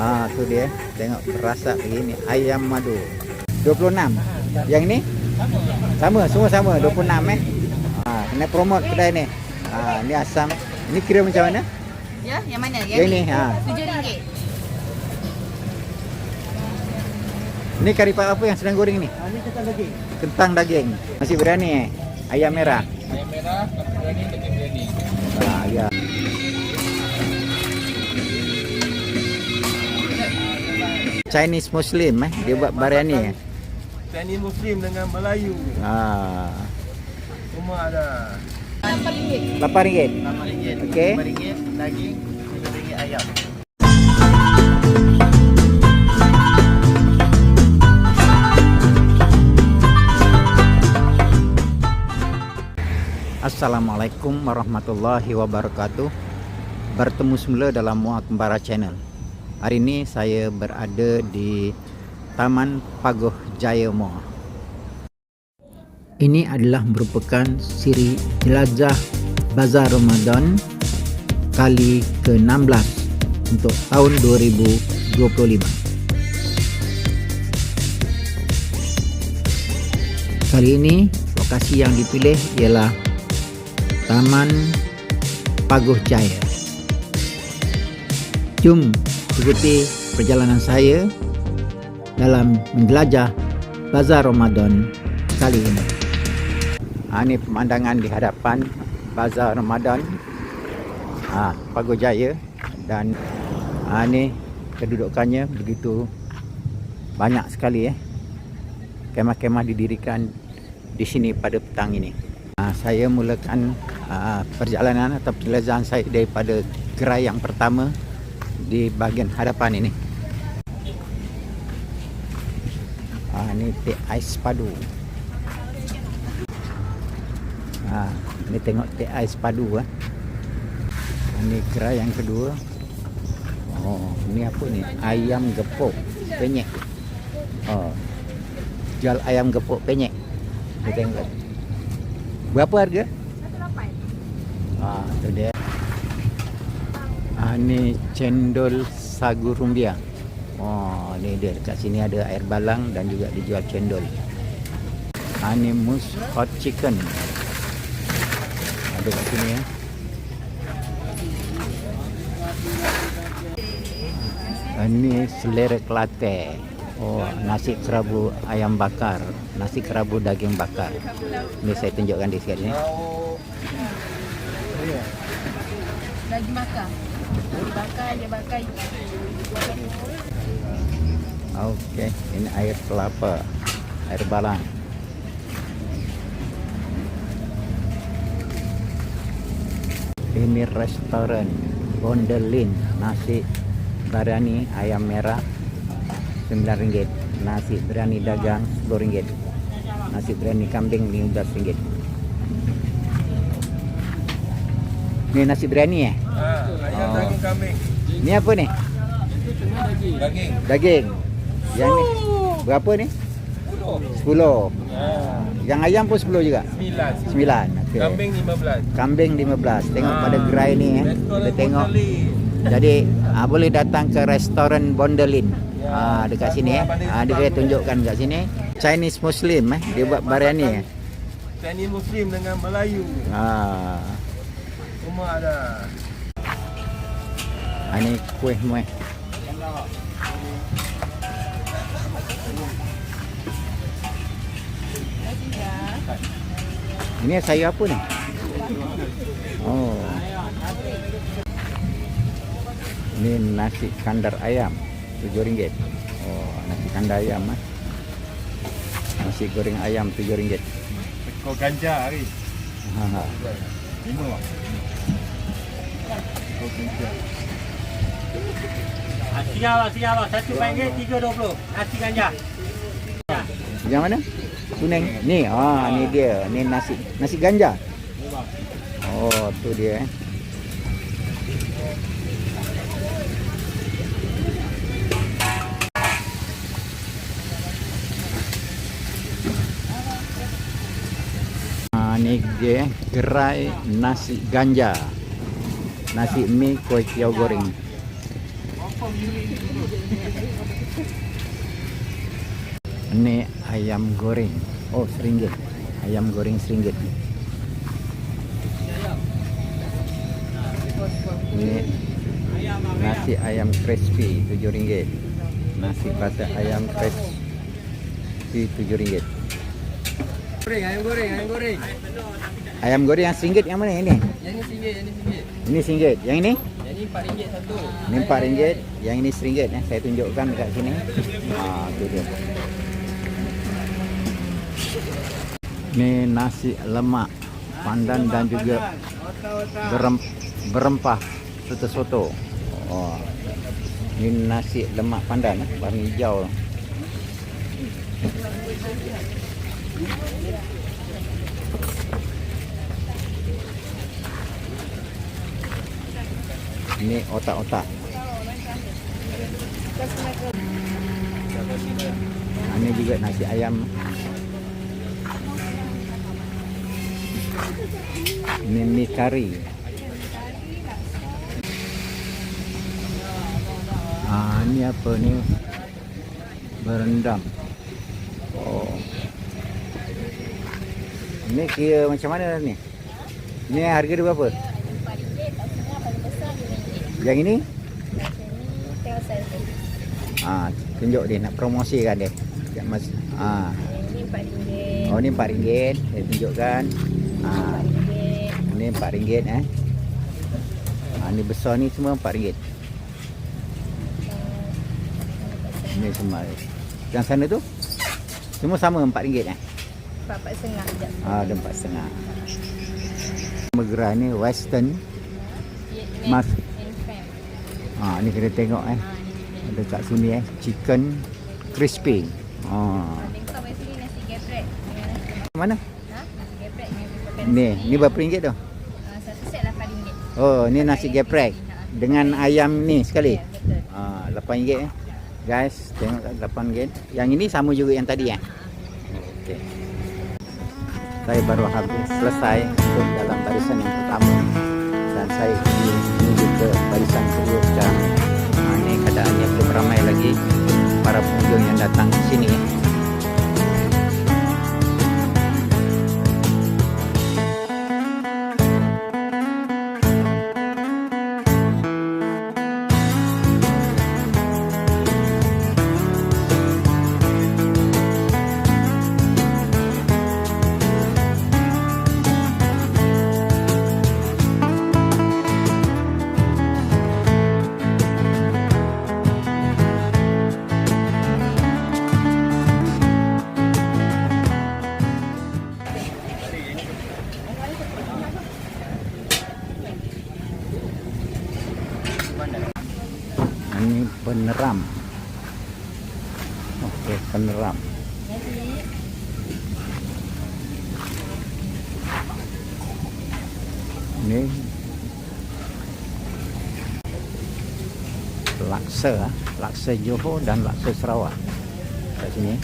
Ah, tu dia. Tengok berasa begini. Ayam madu. 26. Yang ni? Sama, semua sama. 26 eh. Ah, kena promote kedai ni. Ah, ni asam. Ini kira macam mana? Ya, yang mana? Yang ni, ha. Tujuh ringgit. Ni kari pak apa yang sedang goreng ni? Ah, ni kentang daging. Kentang daging. Nasi biryani eh. Ayam merah. Ayam merah, kentang daging biryani. Ah, ya. Chinese Muslim eh. Dia buat biryani eh. Chinese Muslim dengan Melayu. Ah. Semua ada. RM8. RM8. Okey. RM5 daging, RM5 ayam. Assalamualaikum warahmatullahi wabarakatuh Bertemu semula dalam Muak Kembara Channel Hari ini saya berada di Taman Pagoh Jaya Mall Ini adalah merupakan siri jelajah Bazar Ramadan kali ke-16 untuk tahun 2025 Kali ini lokasi yang dipilih ialah Taman Pagoh Jaya. Jom ikuti perjalanan saya dalam menjelajah Bazar Ramadan kali ini. Ha, ini pemandangan di hadapan Bazar Ramadan ha, Pagoh Jaya dan ha, ini kedudukannya begitu banyak sekali eh. Kemah-kemah didirikan di sini pada petang ini. Uh, saya mulakan uh, perjalanan atau penjelajahan saya daripada gerai yang pertama di bahagian hadapan ini. Uh, ini teh ais padu. Uh, ini tengok teh ais padu. Uh. Ini gerai yang kedua. Oh, ini apa ni? Ayam gepuk penyek. Oh, jual ayam gepuk penyek. Kita tengok. Berapa harga? Ah, tu dia. Ah, ni cendol sagu rumbia. Oh, ni dia dekat sini ada air balang dan juga dijual cendol. Ah, ni mus hot chicken. Ada kat sini ya. Ah, ni selerek latte. Oh, nasi kerabu ayam bakar, nasi kerabu daging bakar. Ini saya tunjukkan di sini. Daging bakar. Okey, ini air kelapa, air balang. Ini restoran Bondelin, nasi biryani ayam merah RM9, nasi biryani dagang RM10, nasi biryani kambing RM15. Ni nasi biryani eh? Ah, ayam Oh. daging kambing. Ni apa ni? Daging. Daging. Yang ni berapa ni? 10. Ah, Yang ayam pun 10 juga. 9. 9. Okey. Kambing 15. Kambing 15. Tengok Ah, pada gerai ni eh. Kita tengok. Bondelin. Jadi ah, boleh datang ke restoran Bondelin. Ah dekat sini eh. Ah dia saya tunjukkan kat sini. Chinese Muslim eh. Dia buat biryani eh. Chinese Muslim dengan Melayu. Ah. Semua ada. ah ni kuih muih. Ini sayur apa ni? Oh. Ini nasi kandar ayam RM7. Oh, nasi kandar ayam ah. Nasi goreng ayam RM7. Kau ganja hari. Ha ha. Lima. Kau ganja. Nasi awak, nasi awak. Satu panggil tiga dua puluh. Nasi ganja. Yang mana? Kuning. Ni, ah ni dia. Ni nasi nasi ganja. Oh, tu dia eh. Ah ni dia gerai nasi ganja. Nasi mi kuih tiaw goreng. Ini ayam goreng. Oh, seringgit. Ayam goreng seringgit. Ini nasi ayam crispy tujuh ringgit. Nasi patah ayam crispy tujuh ringgit. Goreng, ayam goreng, ayam goreng. Ayam goreng yang seringgit yang mana ini? Yang ni RM1, yang ni RM1. Ini seringgit. Yang ini? Yang ni RM4 satu. Ini empat ringgit. Yang ini seringgit. Eh. Saya tunjukkan dekat sini. Ah, tu dia. Ini nasi lemak pandan dan juga berem, berempah soto-soto. Oh. Ini nasi lemak pandan eh, warna hijau. Ini otak-otak. Ah, Ini juga nasi ayam. Ini mie kari. Ah, ini apa ni? Berendam. Oh. Ini kira macam mana ni? Ini harga dia berapa? Yang ini? Ah, tunjuk dia nak promosikan dia. Yang mas. Ah. Oh ni RM4 Saya tunjukkan. Ah, Ni RM4 eh. Ah, Ni besar ni semua RM4 Ni semua. Yang sana tu? Semua sama RM4 eh? Bapak sengah jap. Ah, ada empat setengah. Megera ni western Mas ah, Ni kita tengok eh Ada kat sini eh Chicken crispy. Mana? Ha? Pepper Ni, ni berapa ringgit tu? Satu set RM8. Oh, ni nasi geprek dengan ayam ni sekali. Ah, RM8 eh. Guys, tengok kat RM8. Yang ini sama juga yang tadi eh. Okey. Saya baru habis selesai untuk dalam barisan yang pertama dan saya menuju ke barisan kedua sekarang. Ha, keadaannya belum ramai lagi para pengunjung yang datang ke sini. Ini laksa, ah. laksa Johor dan laksa Sarawak. Kat sini.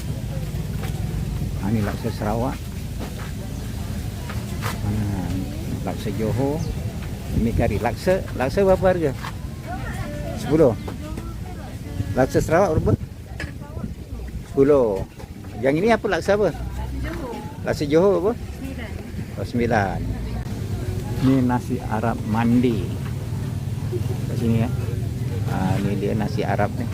Ha, ini laksa Sarawak. Ha, laksa Johor. Ini kari laksa. Laksa berapa harga? 10. Laksa Sarawak berapa? 10. Yang ini apa laksa apa? Laksa Johor apa? 9. Oh, 9. Ni nasi Arab mandi. Kat sini ya. Ha, ni dia nasi Arab ni.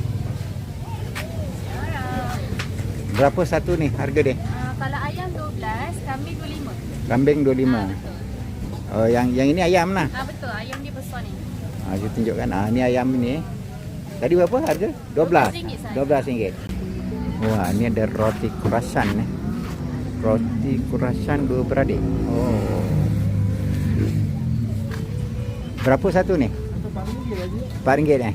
Berapa satu ni harga dia? Uh, kalau ayam 12, kambing 25. Kambing 25. Ah, betul. Oh yang yang ini ayam lah. Ah, betul. Ayam dia besar ni. Ha, saya tunjukkan. Ha, ni ayam ni. Tadi berapa harga? 12. RM12, 12 ringgit. Wah, ni ada roti kurasan eh. Roti kurasan dua beradik. Oh. Berapa satu ni? Satu RM4 lagi. RM4 eh.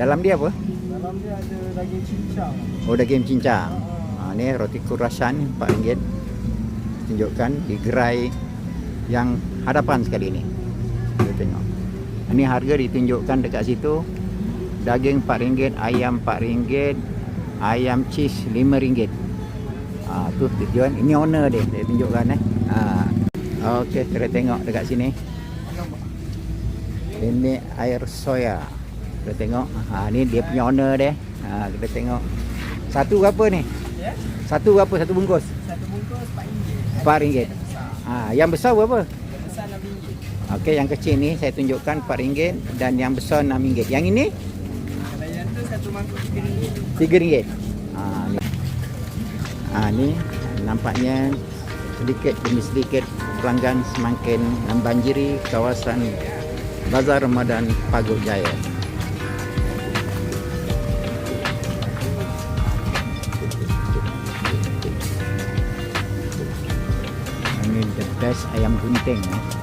Dalam dia apa? Dalam dia ada daging cincang. Oh, daging cincang. Ha, ni roti kurasan RM4. Tunjukkan di gerai yang hadapan sekali ni. Kita tengok. Ini harga ditunjukkan dekat situ. Daging RM4, ayam RM4, ayam cheese RM5. Ha, tu tujuan. Ini owner dia. Dia tunjukkan eh. Ha. Okey, kita tengok dekat sini. Ini air soya. Kita tengok. Ha ni dia punya owner dia. Ha kita tengok. Satu berapa ni? Ya. Satu berapa satu bungkus? Satu bungkus RM4. RM4. Ha yang besar berapa? Yang besar RM6. Okey yang kecil ni saya tunjukkan RM4 dan yang besar RM6. Yang ini Kalau yang tu satu mangkuk RM3. RM3. Ha ni. Ha ni nampaknya sedikit demi sedikit pelanggan semakin membanjiri kawasan Bazar Ramadan Paguh Jaya. Ini the best ayam gunting. Eh.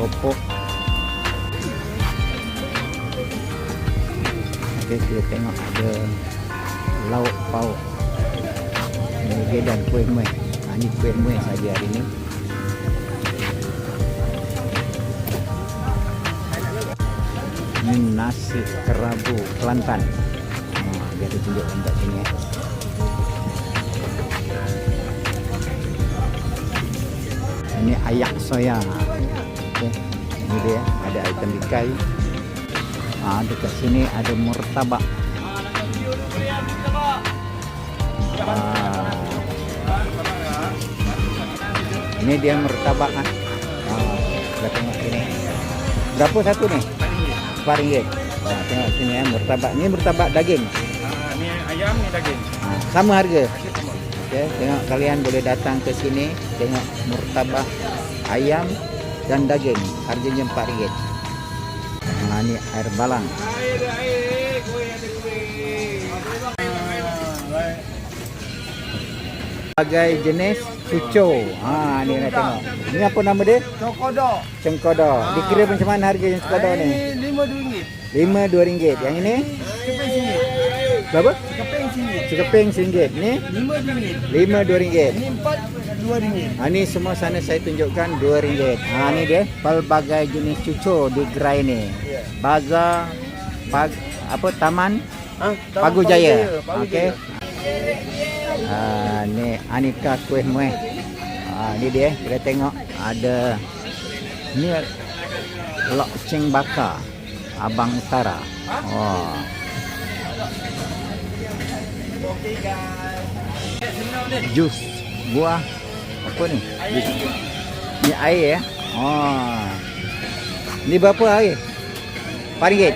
Ini the keropok. Okey, kita tengok ada lauk pauk. Ini dan kuih muih. Ha, ini kuih muih saja hari ni. Ini nasi kerabu Kelantan. Ha, dia ada tunjukkan kat sini. Eh. Ini ayak soya. Ini dia ada item ikai. Ah, dekat sini ada murtabak. Ah. Ini dia murtabak ah. Ah, kita tengok sini. Berapa satu ni? RM4. Ah, tengok sini ya, murtabak. Ini murtabak daging. Ah, ni ayam ni daging. Ah, sama harga. Okey, tengok kalian boleh datang ke sini tengok murtabak ayam dan daging. Harganya RM4. Ah, ni air balang. Air. Sebagai jenis cuco. Ha ni nak tengok. Ni apa nama dia? Cokodok. Cengkodo. Dikira macam mana harga yang cengkodo ni? lima dua ringgit. RM5 RM2. Yang ini Keping sini. berapa? Keping sini. Sekeping RM1. Ni Lima dua ringgit. RM5 RM2. Ini empat dua ringgit. Ha ni semua sana saya tunjukkan RM2. Ha ni dia pelbagai jenis cuco di gerai ni. Bazar pag apa taman Ah, Pagu Jaya. Okey. Ha ni Anika kuih muih. Ha ni dia kita tengok ada ni lok ceng bakar Abang Utara. Oh. Jus buah apa ni? Ni air ya. Oh. Ni berapa air? RM4.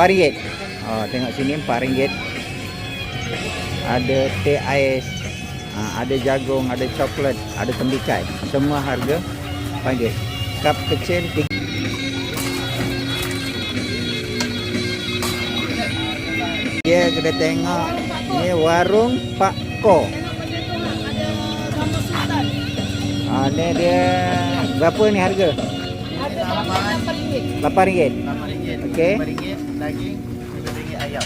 RM4. Oh, tengok sini RM4. Ada teh ais, ha, ada jagung, ada coklat, ada tembikai. Semua harga RM4. Kap kecil Dia kita tengok ni warung Pak Ko. Ah ni dia berapa ni harga? RM8. RM8. Okey. ringgit daging, lima ringgit ayam.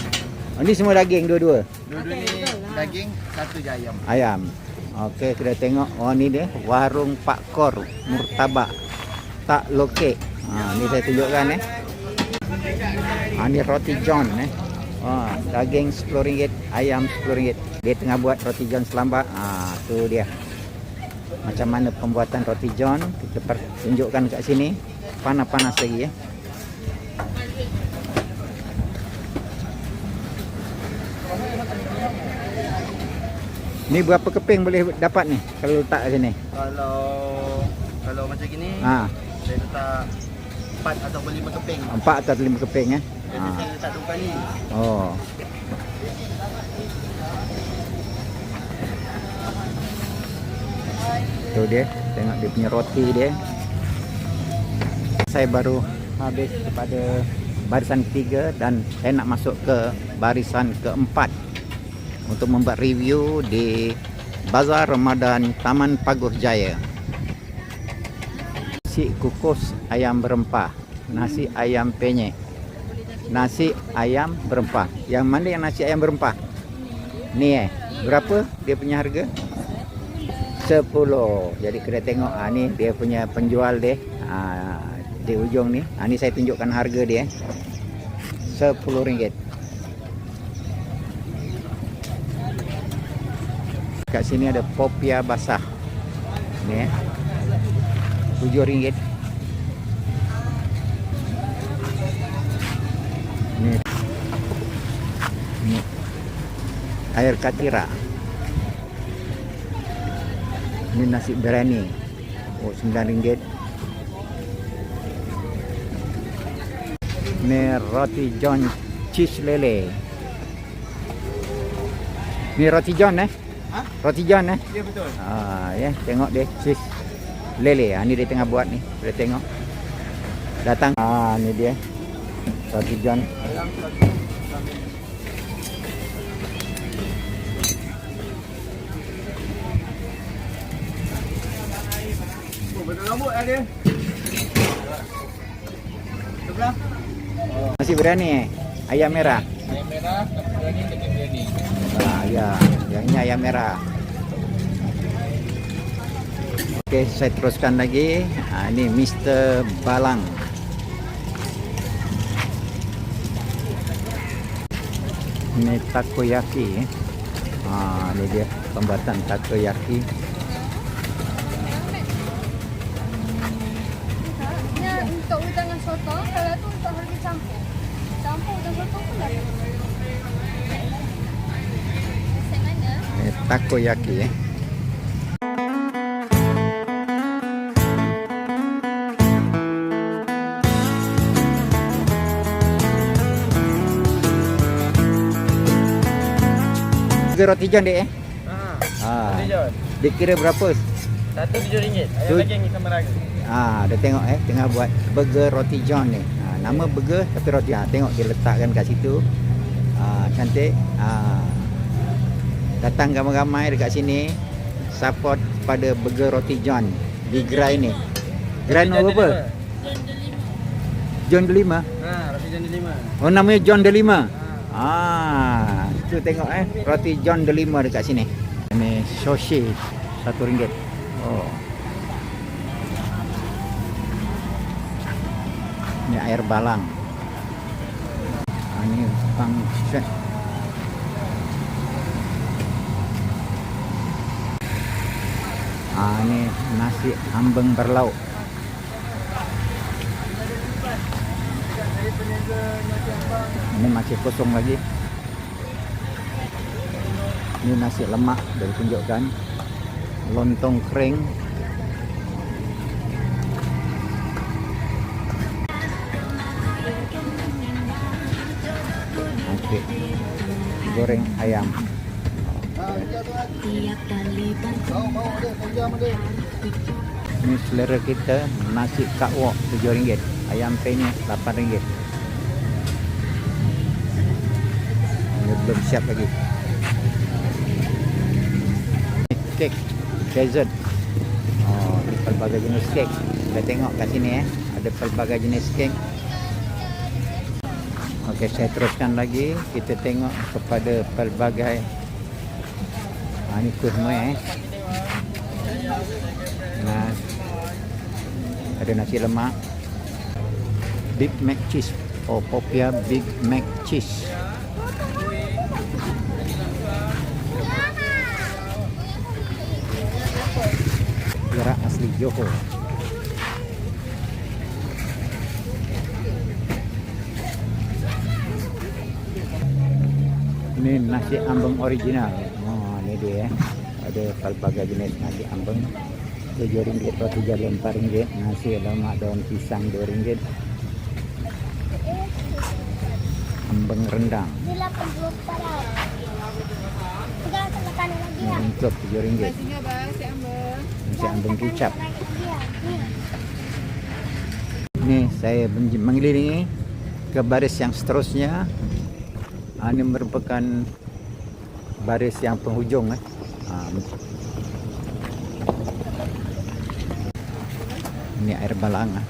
Oh, ni semua daging dua-dua. Dua-dua ni daging, satu je ayam. Ayam. Okey, kita tengok. Oh ni dia warung Pak Kor Murtabak. Tak lokek. Ha ni saya tunjukkan eh. Ha ni roti John eh. Ha daging RM10, ayam RM10. Dia tengah buat roti John selambat. Ha tu dia. Macam mana pembuatan roti John kita tunjukkan kat sini. Panas-panas lagi ya. Ni berapa keping boleh dapat ni kalau letak kat sini? Kalau kalau macam gini, Ha, saya letak empat atau lima keping. empat atau lima keping eh. Ha. Oh. Tu dia, tengok dia punya roti dia. Saya baru habis kepada barisan ketiga dan saya nak masuk ke barisan keempat untuk membuat review di Bazar Ramadan Taman Paguh Jaya. Nasi kukus ayam berempah, nasi ayam penyet, nasi ayam berempah. Yang mana yang nasi ayam berempah? Ni eh. Berapa dia punya harga? 10. Jadi kena tengok ha, ni dia punya penjual dia. Ha, di ujung ni. Ha, ni saya tunjukkan harga dia. RM10. Kat sini ada popia basah. Ni eh. RM7. Air katira. Ini nasi biryani. Oh, sembilan ringgit. Ni roti john cheese lele. Ni roti john eh? Ha? Roti john eh? Ya betul. Ah, ya, tengok dia cheese lele. Ah, ni dia tengah buat ni. Boleh tengok. Datang. Ah, ni dia. Roti john. Rambut lah dia. Sebelah. Nasi biryani eh. Ayam merah. Ayam merah, biryani dengan biryani. Ah, ya. Yang ini ayam merah. Okey, saya teruskan lagi. Ah, ini Mr. Balang. Ini takoyaki. Eh. Ah, ini dia pembuatan takoyaki. Ni untuk udang dengan soto, kalau tu untuk harga campur. Campur udang soto pun dah. Resep mana? Ini takoyaki. Eh. Tiga roti john dek eh? Ha. Ah, Roti john. dia kira berapa? Satu tujuh ringgit. Ayam daging sama raga. Ah, dia tengok eh tengah buat burger roti john ni. Ah, nama burger tapi roti ah tengok dia letakkan kat situ. Ah, cantik. Ah. Datang ramai-ramai dekat sini support pada burger roti john di gerai ni. Gerai nombor berapa? John Delima. Ha, roti john lima. Oh namanya John Delima. Ah, itu tengok eh roti John Delima dekat sini. Ini sosis satu ringgit. Oh. Ini air balang. Ah, ini function. Ah, ini nasi ambeng berlauk. Ini masih kosong lagi. Ini nasi lemak dari tunjukkan. Lontong kering. Goreng ayam. Ini selera kita nasi kak wok RM7. Ayam penyet RM8. Ini belum siap lagi. Kek dessert. Oh, ini pelbagai jenis kek. Kita tengok kat sini eh. Ada pelbagai jenis kek. Okey, saya teruskan lagi. Kita tengok kepada pelbagai kuih muih eh. Nah, ada nasi lemak. Big Mac cheese. Oh, Popia Big Mac cheese. Kira asli Johor. Ini nasi ambeng original. Ini dia. eh. Ada pelbagai jenis nasi ambeng. RM7, roti jala RM4, nasi lemak daun pisang RM2. Ambeng rendang. Ini ya untuk RM7. Tinggal bang, si Amber. Nasi ambeng kicap. Lagi ya Ni Ni saya mengelilingi ke baris yang seterusnya. Ini merupakan baris yang penghujung eh. Ha, ini air balang ah.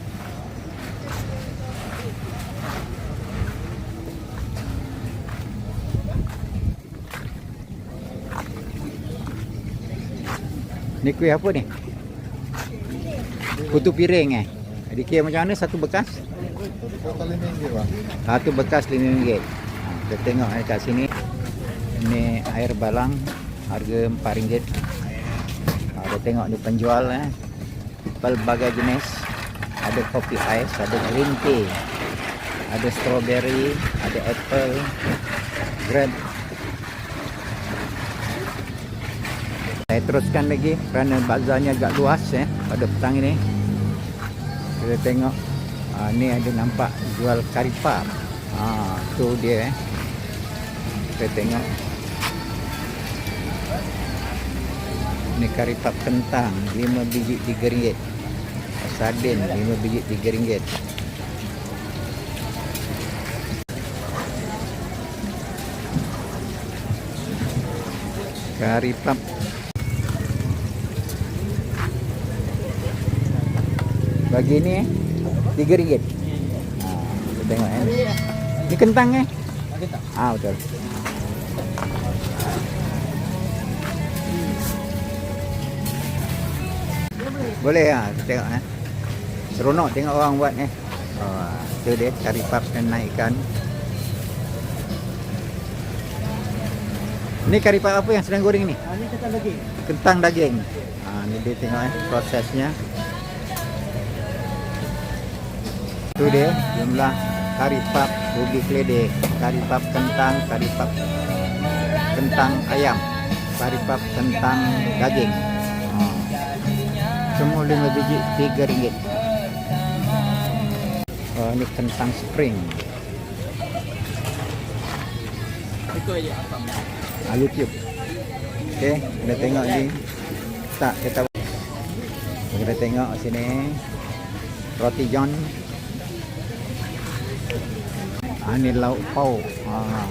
Ni kuih apa ni? Putu piring eh. Dikira macam mana satu bekas? Lima ringgit. Satu bekas RM5. Ha, kita tengok eh, kat sini. Ini air balang harga RM4. Ada tengok ni penjual eh. Pelbagai jenis. Ada kopi ais, ada green tea. Ada strawberry, ada apple, grape. Saya teruskan lagi kerana bazarnya agak luas eh pada petang ini. Kita tengok ah, ni ada nampak jual kari pap. Ah tu dia eh. Kita tengok Ni kari pap kentang 5 biji RM3 Sardin 5 biji RM3 Kari pap Bagi ni eh RM3 ha, Kita tengok eh. Ni kentang eh? Ah betul Boleh ha, tengok eh. Seronok tengok orang buat eh. Oh, tu dia cari pap dan naikkan. Ni kari pap apa yang sedang goreng ni? Ah, ni kentang daging. Kentang daging. Ha, ni dia tengok eh prosesnya. Tu dia jumlah kari pap ubi keledek, kari pap kentang, kari pap kentang ayam, kari pap kentang daging. Semua lima biji tiga ringgit. Oh, ni kentang spring. Je apa? Ah, YouTube. Okey, kita tengok ni. Tak, kita kita tengok sini. Roti John. Ah, ni lauk pauk. Ah,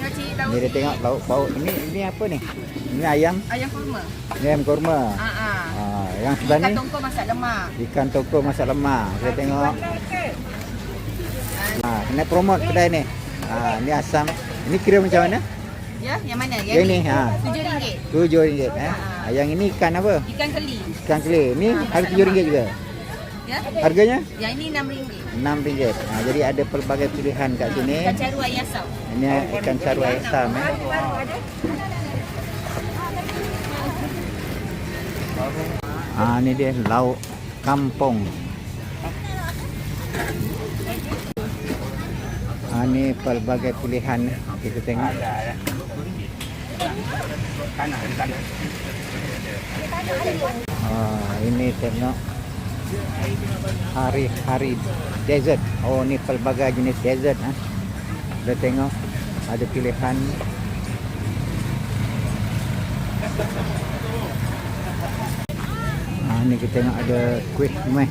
Ngaji ni dia tengok lauk pauk. Ini ini apa ni? Ini ayam, ayam kurma. ayam kurma. Ha ah. Ah, yang sebelah ni tongko masak lemak. ikan toko masak lemak. Kita tengok. Ah, kena promote kedai ni. Ah, ni asam. Ini kira macam mana? Ya, yang mana? Yang ni, ha. RM7. Tujuh ringgit eh. Ah, yang ini ikan apa? Ikan keli. Ikan keli. Ni harga tujuh ringgit juga. Ya. Harganya Yang ini RM6. enam ringgit. Ha, jadi ada pelbagai pilihan kat sini. Ikan caru air asam. Ini ikan caru air asam eh. Ah ni dia lauk kampung. Ah ni pelbagai pilihan kita tengok. Ah ini tengok hari-hari desert. Oh ni pelbagai jenis desert ah. Kita tengok ada pilihan Ah ni kita tengok ada kuih meh.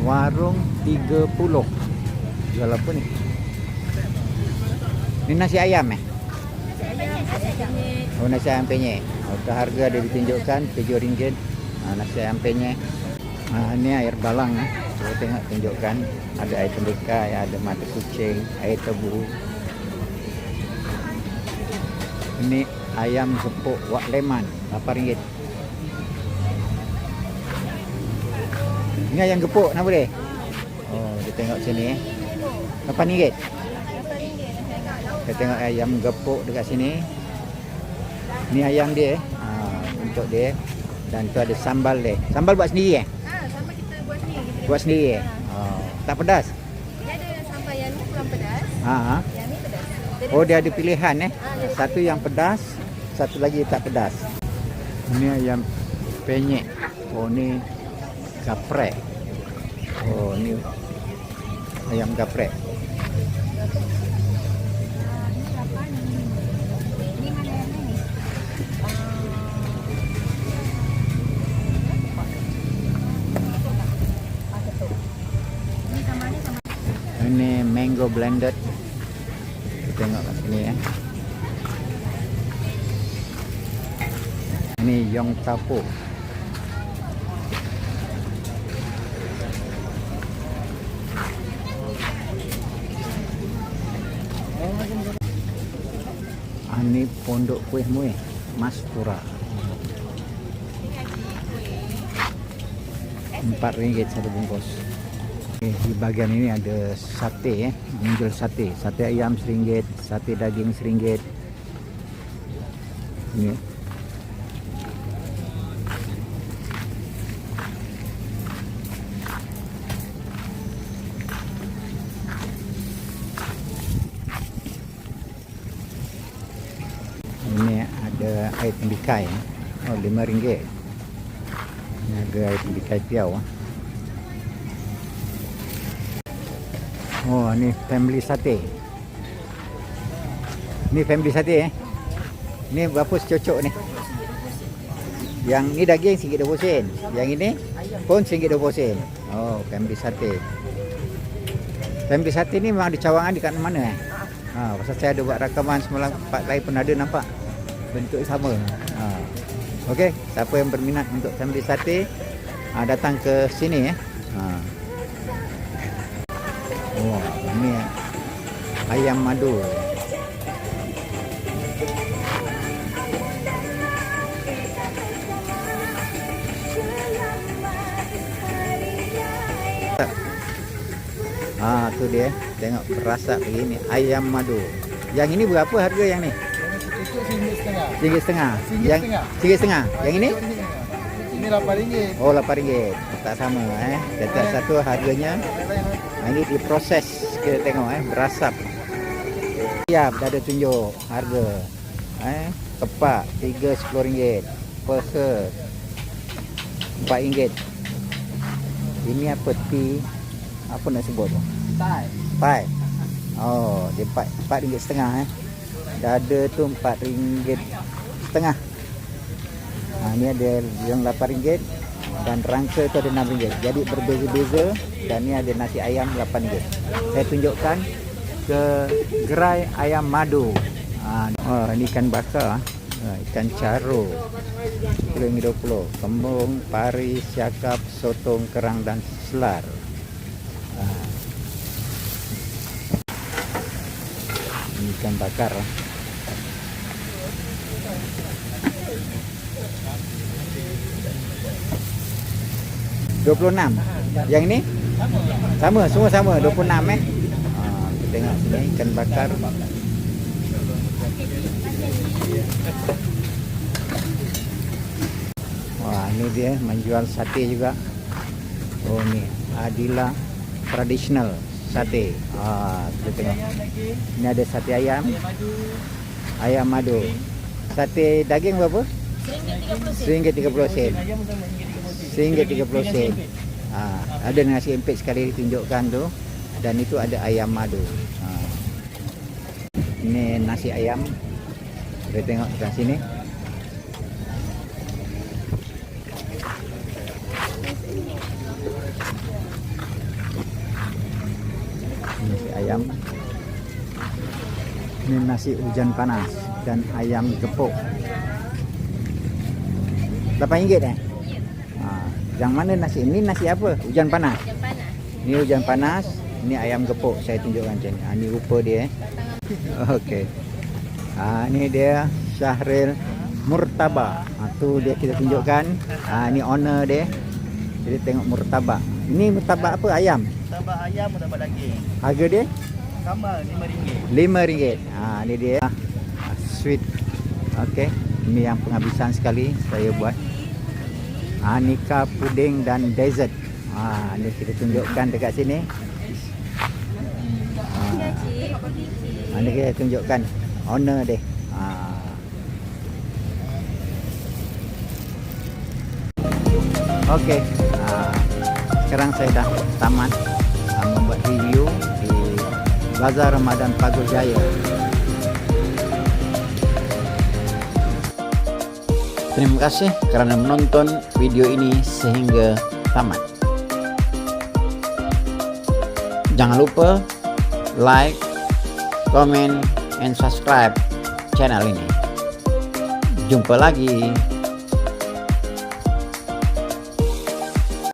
Warung 30. Jual apa ni? Ni nasi ayam eh? Oh nasi ayam penyet. Oh, harga dia ditunjukkan RM7. Ha, nasi ayam penyet. Ha, ni air balang eh. Kita tengok tunjukkan ada air tembikar, ada mata kucing, air tebu. Ini ayam gepuk wak leman RM8. Ini ayam gepuk nak boleh? Oh, kita tengok sini eh. RM8. Kita tengok ayam gepuk dekat sini. Ni ayam dia eh. Ha, untuk dia. Dan tu ada sambal dia. Sambal buat sendiri eh? Kita buat sendiri eh? Oh, tak pedas? Dia ada sambal yang kurang pedas. Ha, ha. Yang ni pedas. Jadi, Oh dia ada pilihan eh. Satu yang pedas, satu lagi tak pedas. Ini ayam penyet. Oh ni gaprek. Oh ni ayam gaprek. ni mana yang ni? Ini mango blended. Tengok kat sini eh. Ini yong tapu. Ah, Ini pondok kuih muih Mas Pura. Empat ringgit satu bungkus. Di bagian ini ada sate eh. Menjual sate. Sate ayam RM1, sate daging RM1. Ini. Ini ada air tembikai. Oh, RM5. Ini ada air tembikai piau. Oh, ni family sate. Ni family sate eh. Ni berapa secocok ni? Yang ni daging RM1.20 sen. Yang ini pun RM1.20 sen. Oh, family sate. Family sate ni memang ada cawangan dekat mana eh? Ha, pasal saya ada buat rakaman semalam tempat lain pun ada nampak bentuk sama. Ha. Okey, siapa yang berminat untuk family sate ha, datang ke sini eh. Ha. Oh, ini ayam madu. Ah, tu dia. Tengok berasa begini ayam madu. Yang ini berapa harga yang ni? RM1 setengah. RM1 setengah. RM1 Yang. RM1 setengah. Yang ini? Ini RM8. Oh, RM8. Tak sama eh. Setiap satu harganya Ha, ini diproses kita tengok eh berasap. Siap dah ada tunjuk harga. Eh kepak 3 RM10. Peha RM4. Ini apa ti? Apa nak sebut tu? Pai. Oh, dia empat empat ringgit setengah eh. Dada tu empat ringgit setengah. Ha, ni ada yang lapan ringgit dan rangka itu ada RM6. Jadi berbeza-beza dan ni ada nasi ayam RM8. Saya tunjukkan ke gerai ayam madu. Ha, oh, ini ikan bakar. Ha, ha ikan caro. RM20. Kembung, pari, siakap, sotong, kerang dan selar. Ha. Ini ikan bakar. Ha. 26. Yang ini? Sama. Semua sama 26 eh. Ha, kita tengok sini ikan bakar. Wah, ini dia menjual sate juga. Oh ni, Adila traditional sate. ha, kita tengok. Ini ada sate ayam. Ayam madu. Sate daging berapa? RM1.30 RM1.30 sen. RM1.30 sen. Ah, ada nasi empek sekali ditunjukkan tu dan itu ada ayam madu. Ah. Ini nasi ayam. Kita tengok kat sini. nasi ayam ini nasi hujan panas dan ayam gepuk RM8 eh ha, yang mana nasi ini nasi apa hujan panas Yang panas. ini hujan panas ini ayam gepuk saya tunjukkan macam ni ha, ini rupa dia eh okey ha, ini dia Syahril Murtaba ha, tu dia kita tunjukkan ha, ini owner dia jadi tengok murtabak ini murtabak apa ayam Tambah ayam tambah daging. harga dia Sama RM5. RM5. Ha ni dia. Ah, Sweet. Okey. Ini yang penghabisan sekali saya buat. Anika puding dan dessert. Ha ni kita tunjukkan dekat sini. Ha, ha ni kita tunjukkan owner dia. Ha. Okey. Ha, sekarang saya dah tamat ha, membuat review di Bazar Ramadan Pagur Jaya. Terima kasih kerana menonton video ini sehingga tamat. Jangan lupa like, komen, and subscribe channel ini. Jumpa lagi.